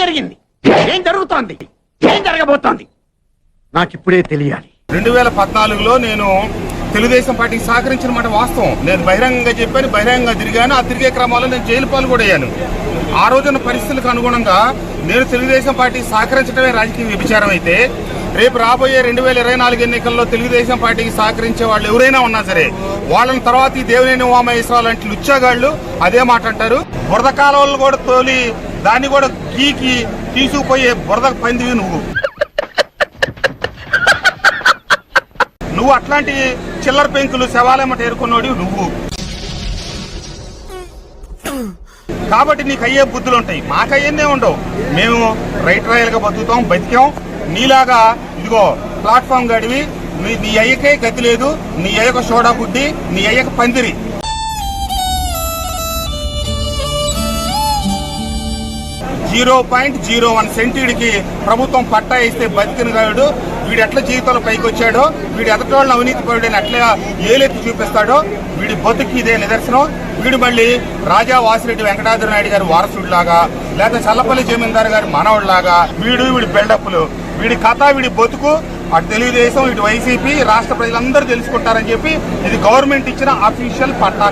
జరిగింది? ఏం జరుగుతోంది? ఏం జరగబోతోంది? నాకిప్పుడే తెలియాలి. రెండు వేల పద్నాలుగులో నేను తెలుగుదేశం పార్టీకి సహకరించిన మాట వాస్తవం. నేను బహిరంగంగా చెప్పాను బహిరంగంగా తిరిగాను ఆ తిరిగే క్రమంలో నేను జైలు పాలు కూడా అయ్యాను ఆ రోజున పరిస్థితులకు అనుగుణంగా నేను తెలుగుదేశం పార్టీకి సహకరించడమే రాజకీయ వ్యభిచారం అయితే రేపు రాబోయే రెండు వేల ఇరవై నాలుగు ఎన్నికల్లో తెలుగుదేశం పార్టీకి సహకరించే వాళ్ళు ఎవరైనా ఉన్నా సరే వాళ్ళని తర్వాత ఈ దేవినేని ఉమామహేశ్వర లాంటి లుచ్చాగాళ్ళు అదే మాట అంటారు. బురద కాలువలు కూడా తోలి దాన్ని కూడా గీకి తీసుకుపోయే బురదకు పందివి నువ్వు. నువ్వు అట్లాంటి చిల్లర పెంకులు శవాలేమట ఏరుకున్నోడి నువ్వు. కాబట్టి నీకు అయ్యే బుద్ధులు ఉంటాయి. మాకు అయ్యన్నే ఉండవు. మేము రైట్ రాయల్గా బతుకుతాం బతికాం. నీలాగా ఇదిగో ప్లాట్ఫామ్ గడివి. నీ నీ అయ్యకే గతి లేదు. నీ అయ్యక సోడా బుద్ధి నీ అయ్యక పందిరి. జీరో పాయింట్ జీరో వన్ సెంటీడికి ప్రభుత్వం పట్టా ఇస్తే బతికిన గాడు. వీడు ఎట్లా జీవితంలో పైకి వచ్చాడో వీడు ఎదటోళ్ళని అవినీతి పరుడని ఎట్లా ఏలెత్తి చూపిస్తాడో వీడి బతుకి ఇదే నిదర్శనం. వీడు మళ్ళీ రాజా వాసిరెడ్డి వెంకటాద్రి నాయుడు గారి వారసుడిలాగా లేదా చల్లపల్లి జమీందారు గారి మనవడిలాగా వీడు వీడి బిల్డప్లు వీడి కథ వీడి బతుకు అటు తెలుగుదేశం ఇటు వైసీపీ రాష్ట్ర ప్రజలందరూ తెలుసుకుంటారని చెప్పి ఇది గవర్నమెంట్ ఇచ్చిన అఫీషియల్ పట్టా